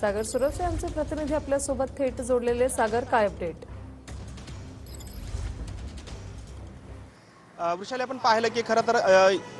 सागर सुरवसे आमचे प्रतिनिधी आपल्यासोबत थेट जोडलेले. सागर काय अपडेट वृषाली आपण पाहिलं की खरं तर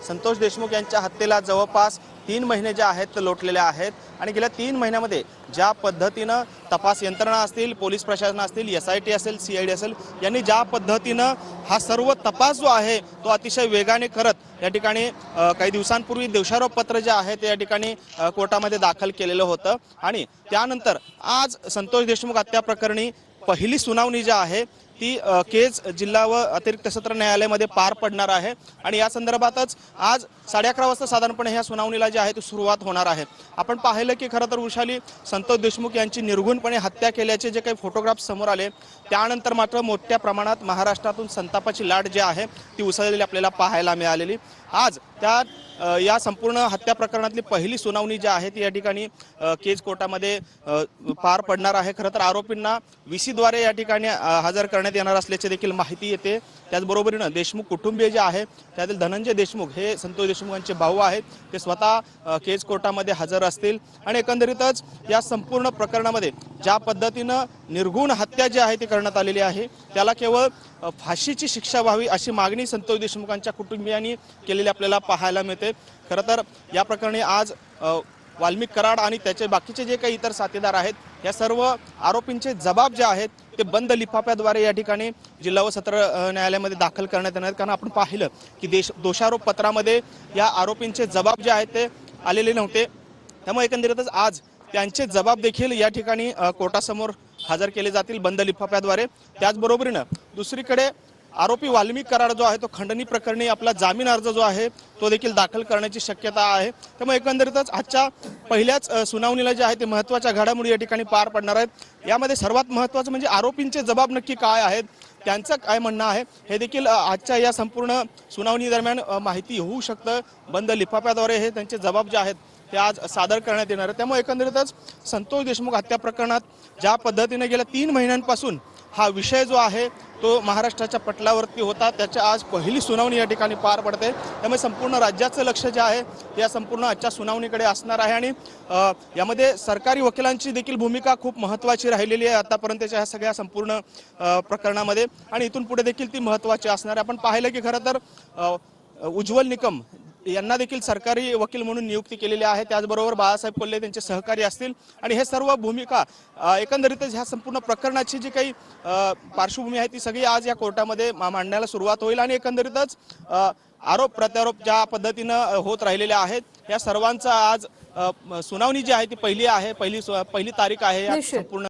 संतोष देशमुख यांच्या हत्येला जवळपास तीन महिने जे आहेत ते लोटलेले आहेत आणि गेल्या तीन महिन्यामध्ये ज्या पद्धतीनं तपास यंत्रणा असतील पोलीस प्रशासन असतील एस आय टी असेल सी आय डी असेल यांनी ज्या पद्धतीनं हा सर्व तपास जो आहे तो अतिशय वेगाने करत या ठिकाणी काही दिवसांपूर्वी दोषारोप पत्र जे आहे ते या ठिकाणी कोर्टामध्ये दाखल केलेलं होतं. आणि त्यानंतर आज संतोष देशमुख हत्या प्रकरणी पहिली सुनावणी जी आहे ती केस केज जिल्हा व अतिरिक्त सत्र न्यायालयामध्ये पार पडणार आहे. आणि या संदर्भातच आज साडे अकरा वाजता साधारणपणे ह्या सुनावणीला जी आहे ती सुरुवात होणार आहे. आपण पाहिलं की खरं तर वृषाली संतोष देशमुख यांची निर्घुणपणे हत्या केल्याचे जे काही फोटोग्राफ समोर आले त्यानंतर मात्र मोठ्या प्रमाणात महाराष्ट्रातून संतापाची लाट जी आहे ती उसळलेली आपल्याला पाहायला मिळालेली. आज त्या या संपूर्ण हत्या प्रकरणातली पहिली सुनावणी जी आहे ती या ठिकाणी केज कोर्टामध्ये पार पडणार आहे. खरं तर आरोपींना व्हीसीद्वारे या ठिकाणी हजर करण्यात येणार असल्याची देखील माहिती येते. त्याचबरोबरीनं देशमुख कुटुंबीय जे आहे त्यातील धनंजय देशमुख हे संतोष देशमुखांचे भाऊ आहेत. ते स्वतः केज कोर्टामध्ये हजर असतील. आणि एकंदरीतच या संपूर्ण प्रकरणामध्ये ज्या पद्धतीनं निर्गुण हत्या जी आहे ती करण्यात आलेली आहे त्याला केवळ फाशीची शिक्षा व्हावी अशी मागणी संतोष देशमुखांच्या कुटुंबियांनी केलेली आपल्याला पाहायला मिळते. खरं तर या प्रकरणी आज वाल्मिक कराड आणि त्याचे बाकीचे जे काही इतर साथीदार आहेत या सर्व आरोपींचे जबाब जे आहेत ते बंद लिफाफ्याद्वारे या ठिकाणी जिल्हा व सत्र न्यायालयामध्ये दाखल करण्यात येणार आहेत. कारण आपण पाहिलं की देश दोषारोप पत्रामध्ये या आरोपींचे जबाब जे आहेत ते आलेले नव्हते. त्यामुळे एकंदरीतच आज त्यांचे जबाब देखील या ठिकाणी कोर्टासमोर हजर केले जातील बंद लिफाफ्याद्वारे. त्याचबरोबरीनं दुसरीकडे आरोपी वाल्मिक कराड जो आहे तो खंडणी प्रकरणी आपला जामीन अर्ज जो आहे तो देखील दाखल करण्याची शक्यता आहे. त्यामुळे एकंदरीतच आजच्या पहिल्याच सुनावणीला जे आहे ते महत्त्वाच्या घडामोडी या ठिकाणी पार पडणार आहेत. यामध्ये सर्वात महत्त्वाचं म्हणजे आरोपींचे जबाब नक्की काय आहेत त्यांचं काय म्हणणं आहे हे देखील आजच्या या संपूर्ण सुनावणी दरम्यान माहिती होऊ शकतं. बंद लिफाफ्याद्वारे हे त्यांचे जबाब जे आहेत ते आज सादर करण्यात येणार आहे त्यामुळे एकंदरीतच संतोष देशमुख हत्या प्रकरणात ज्या पद्धतीने गेल्या तीन महिन्यांपासून हा विषय जो आहे तो महाराष्ट्राच्या पटलावरती होता. त्याच्या आज पहिली सुनावणी या ठिकाणी पार पडते. त्यामुळे संपूर्ण राज्याचं लक्ष जे आहे या संपूर्ण आजच्या सुनावणीकडे असणार आहे. आणि यामध्ये सरकारी वकिलांची देखील भूमिका खूप महत्त्वाची राहिलेली आहे आतापर्यंतच्या ह्या सगळ्या संपूर्ण प्रकरणामध्ये. आणि इथून पुढे देखील ती महत्त्वाची असणार आहे. आपण पाहिलं की खरं तर उज्ज्वल निकम यांना देखील सरकारी वकील म्हणून नियुक्ती केलेली आहे. त्याचबरोबर बाळासाहेब कोल्हे त्यांचे सहकारी असतील. आणि हे सर्व भूमिका एकंदरीतच ह्या संपूर्ण प्रकरणाची जी काही पार्श्वभूमी आहे ती सगळी आज या कोर्टामध्ये मांडण्याला सुरुवात होईल. आणि एकंदरीतच आरोप प्रत्यारोप ज्या पद्धतीनं होत राहिलेल्या आहेत या सर्वांचा आज सुनावणी जी आहे ती पहिली आहे. पहिली पहिली तारीख आहे. या. संपूर्ण